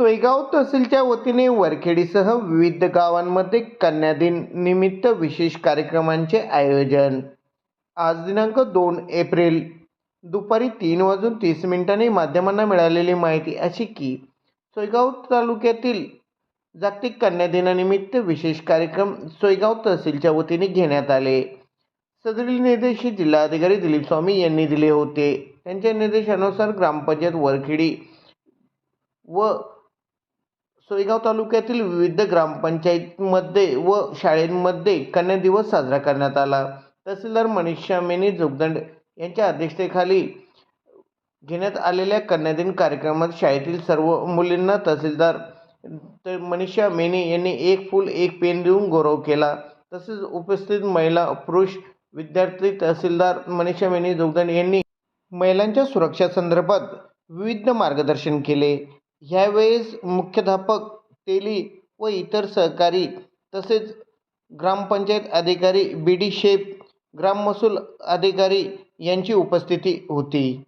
सोयगाव तहसीलच्या वतीने वरखेडीसह विविध गावांमध्ये कन्यादिन निमित्त विशेष कार्यक्रमांचे आयोजन. आज दिनांक दोन एप्रिल दुपारी तीन वाजून तीस मिनिटांनी माध्यमांना मिळालेली माहिती अशी की सोयगाव तालुक्यातील जागतिक कन्यादिनानिमित्त विशेष कार्यक्रम सोयगाव तहसीलच्या वतीने घेण्यात आले. सदरील निर्देश जिल्हाधिकारी दिलीप स्वामी यांनी दिले होते. त्यांच्या निर्देशानुसार ग्रामपंचायत वरखेडी व सोयगाव तालुक्यातील विविध ग्रामपंचायतीमध्ये व शाळेंमध्ये कन्या दिवस साजरा करण्यात आला. तहसीलदार मनीषा मेनी जोगदंड यांच्या अध्यक्षतेखाली घेण्यात आलेल्या कन्यादिन कार्यक्रमात शाळेतील सर्व मुलींना तहसीलदार तर मनीषा मेनी यांनी एक फूल एक पेन देऊन गौरव केला. तसेच उपस्थित महिला पुरुष विद्यार्थी तहसीलदार मनीषा मेने जोगदंड यांनी महिलांच्या सुरक्षासंदर्भात विविध मार्गदर्शन केले. ह्यावेळेस मुख्याध्यापक तेली व इतर सहकारी तसेच ग्रामपंचायत अधिकारी बी डी शेफ ग्राम महसूल अधिकारी यांची उपस्थिती होती.